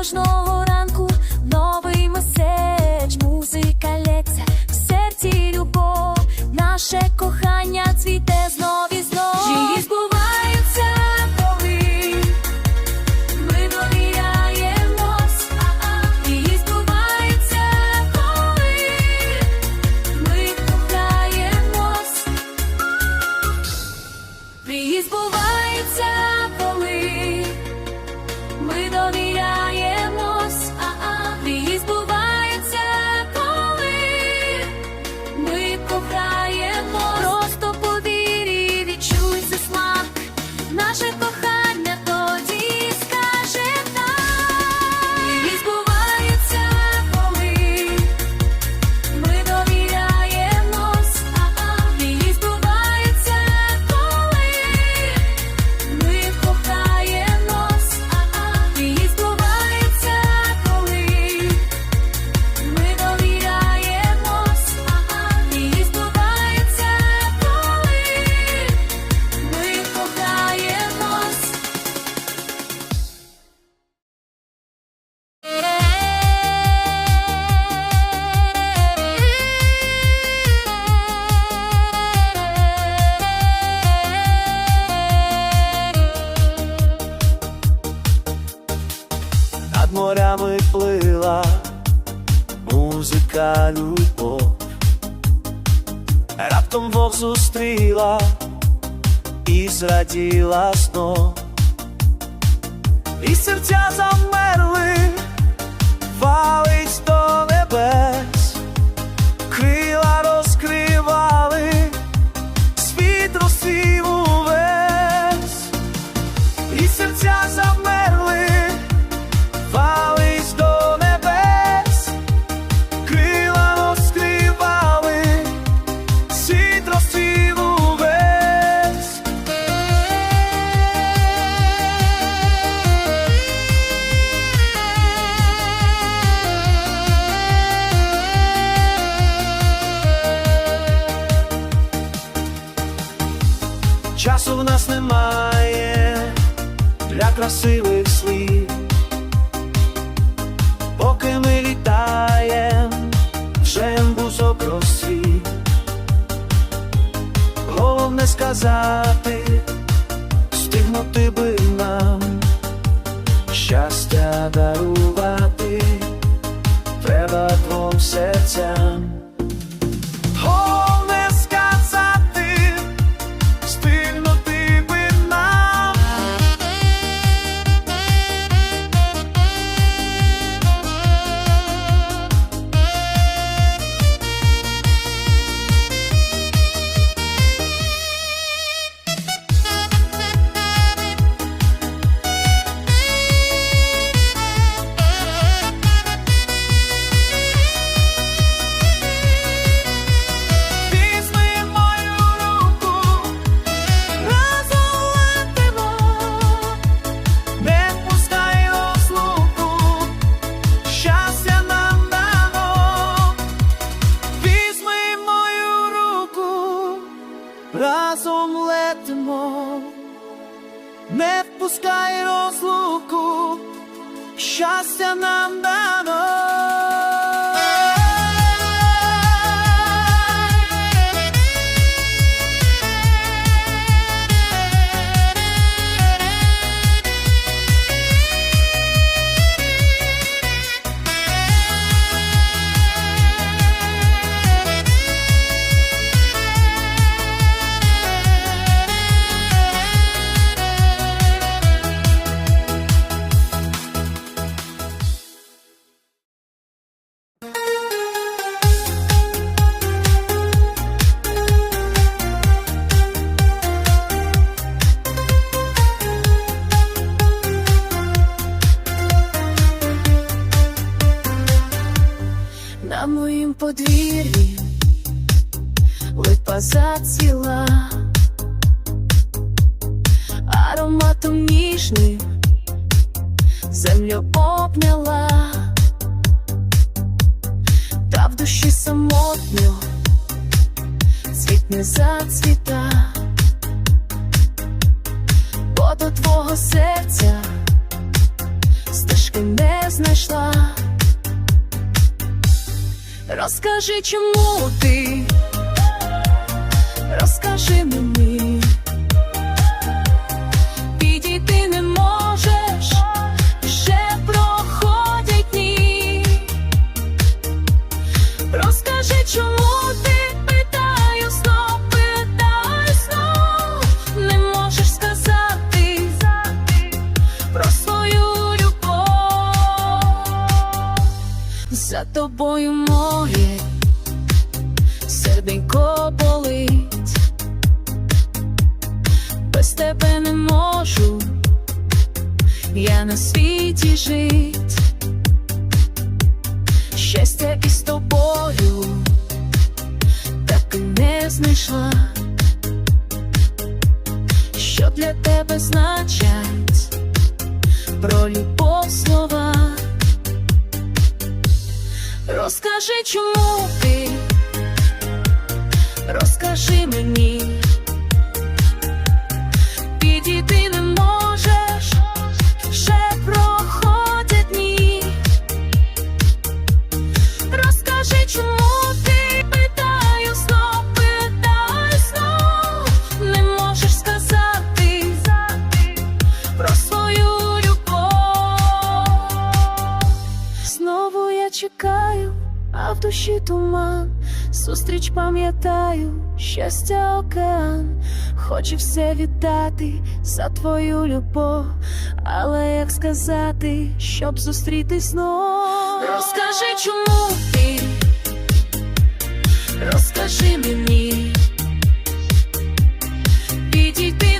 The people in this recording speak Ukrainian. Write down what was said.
кожного музика любов, раптом Бог зустріла і зраділа знов, і серця за валить Часу в нас немає для красивих слів. Поки ми літаєм, вже бузок розсвіт. Головне сказати, стигнути би нам, щастя дарувати, не розлуку, щастя нам дано. моїм подвір'ї. Липа зацвіла, ароматом ніжним землю обняла, та в душі самотньо світ не зацвіта, бо до твого серця стежки не знайшла. Розкажи, чому ти, можу, я на світі жить, щастя із тобою. Так і не знайшла, що для тебе значать? Про любов слова. Розкажи, чому ти, розкажи мені, в душі туман, зустріч пам'ятаю, щастя, океан, хочу все вітати за твою любов, але як сказати, щоб зустрітись знов? Розкажи, чому ти, розкажи мені, підійди.